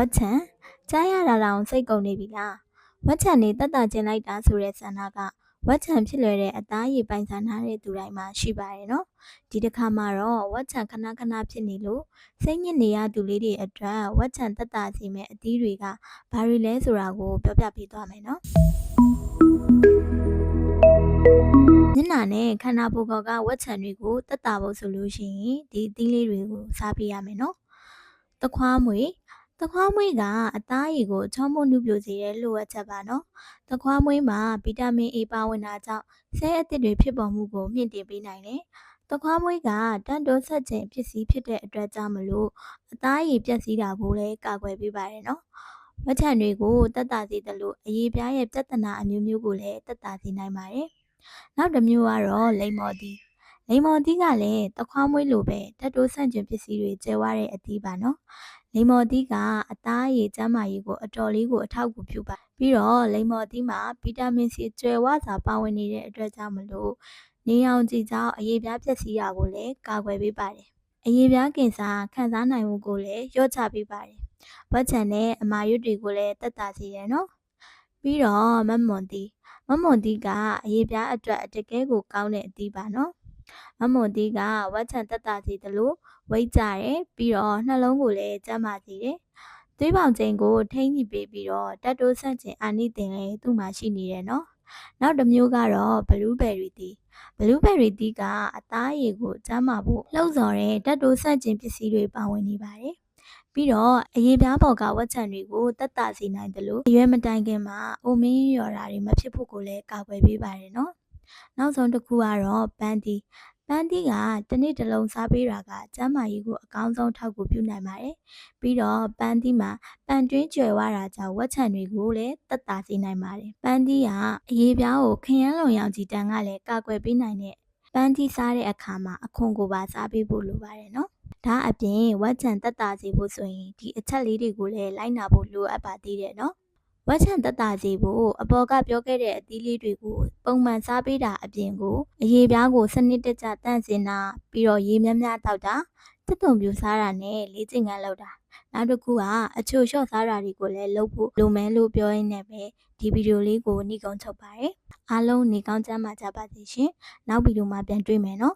ဝက်ချံကြားရတာတောင်စိတ်ကုန်နေပြီလားဝက်ချံနေတက်တာကျင်လိုက်တာဆိုတဲ့ဆန္ဒကဝက်ချံဖြစ်လွယ်တဲ့အသားရည်ပိုင်ဆိုင်ထားတဲ့သူတိုင်းမှာရှိပါတယ်နော်ဒီတစ်ခါမှာတော့ဝက်ချံခဏခဏဖြစ်နေလို့စိတ်ညစ်နေရသူလေးတွေအတွက်ဝက်ချံတက်တာစီမဲ့အသီးတွေကဘာတွေလဲဆိုတာကိုပြောပြပေးသွားမယ်နော်ညနာနဲ့ခန္ဓာကိုယ်ကောက်ကဝက်ချံတွေကိုတက်တာဖို့ဆိုလို့ရှိရင်ဒီအသီးလေးတွေကိုစားပေးရမယ်နော်တခွားမွေ တခွားမွေးကအသားရည်ကိုချောမွနှုတ်ပြစေတဲ့လိုအပ်ချက်ပါနော်။တခွားမွေးမှာဗီတာမင် A ပါဝင်တာကြောင့်ဆဲအသစ်တွေဖြစ်ပေါ်မှုကိုမြင့်တင်ပေးနိုင်တယ်။တခွားမွေးကတန်တိုးဆက်ခြင်းပစ္စည်းဖြစ်တဲ့အတွက်ကြောင့်မလို့အသားရည်ပျက်စီးတာကိုလည်းကာကွယ်ပေးပါတယ်နော်။ဝက်ချံတွေကိုတက်တာစေတယ်လို့အရေးပြားရဲ့ပြဿနာအမျိုးမျိုးကိုလည်းတက်တာစေနိုင်ပါတယ်။နောက်တစ်မျိုးကတော့လိမ္မော်သီးလိမ္မော်သီးကလည်းတခွားမွေးလိုပဲတတ်တိုးဆန့်ကျင်ပစ္စည်းတွေကျဲဝတဲ့အသီးပါနော်။ လိမ္မော်သီးကအသားရည်ကျန်းမာရေးကိုအတော်လေးကိုအထောက်အကူပြုပါပြီးတော့လိမ္မော်သီးမှာဗီတာမင်စီကျွယ်ဝစွာပါဝင်နေတဲ့အတွက်ကြောင့်မလို့နေအောင်ကြည့်ကြောင်းအရေးပြားပျက်စီးတာကိုလည်းကာကွယ်ပေးပါတယ်အရေးပြားကင်ဆာခံစားနိုင်မှုကိုလည်းလျော့ချပေးပါတယ်ဝက်ချံနဲ့အမာရွတ်တွေကိုလည်းတက်တာစေရနော်ပြီးတော့မမွန်သီးမမွန်သီးကအရေးပြားအတွက်အတကယ်ကိုကောင်းတဲ့အသီးပါနော် မမွန်သီးကဝက်ချံတက်တာစီတယ်လို့ဝိတ်ကြတယ်ပြီးတော့နှလုံးကိုလည်းကျန်းမာစေတယ်သွေးပေါင်ချိန်ကိုထိန်းညှိပေးပြီးတော့တက်တိုးဆန့်ကျင်အာနိသင်လည်းသူ့မှာရှိနေတယ်နော်နောက်တစ်မျိုးကတော့ဘလူးဘယ်ရီတီဘလူးဘယ်ရီတီကအသားရည်ကိုကျန်းမာဖို့လှုံ့ဆော်တဲ့တက်တိုးဆန့်ကျင်ပစ္စည်းတွေပါဝင်နေပါတယ်ပြီးတော့အရေးပြားပေါ်ကဝက်ချံတွေကိုတက်တာစေနိုင်တယ်လို့အရွယ်မတိုင်ခင်မှာအိုမင်းရော်တာတွေမဖြစ်ဖို့ကိုလည်းကာကွယ်ပေးပါတယ်နော် နောက်ဆုံးတစ်ခုကတော့ပန်းတီပန်းသီးကတစ်နေ့တစ်လုံးစားပေးတာကကျန်းမာရေးကိုအကောင်းဆုံးထောက်ကူပြုနိုင်ပါတယ်။ပြီးတော့ပန်းသီးမှာပန်တွင်းကျွယ်ဝတာကြောင့်ဝက်ချံတွေကိုလည်းတက်တာစေနိုင်ပါတယ်။ပန်းသီးကအရေးပြားကိုခရမ်းလွန်ရောင်ကြီးတန်းကလည်းကာကွယ်ပေးနိုင်တဲ့ပန်းသီးစားတဲ့အခါမှာအခွန်ကိုပါစားပေးဖို့လိုပါတယ်နော်။ဒါအပြင်ဝက်ချံတက်တာစေဖို့ဆိုရင်ဒီအချက်လေးတွေကိုလည်းလိုက်နာဖို့လိုအပ်ပါသေးတယ်နော်။ ဝက်ချံတက်တာစီဖို့အပေါ်ကပြောခဲ့တဲ့အသီးလေးတွေကိုပုံမှန်စားပေးတာအပြင်ကိုအရေးပြားကိုစနစ်တကျတန့်စင်တာပြီးတော့ရေများများတောက်တာတက်တုံပြူစားတာနဲ့လေ့ကျင့်ခန်းလုပ်တာနောက်တစ်ခုကအချို့လျှော့စားတာတွေကိုလည်းလုပ်ဖို့လိုမယ်လို့ပြောရင်းနဲ့ပဲဒီဗီဒီယိုလေးကိုနှိကုံးချုပ်ပါတယ်အားလုံးနေကောင်းကြမှာကြပါစေရှင်နောက်ဗီဒီယိုမှာပြန်တွေ့မယ်နော်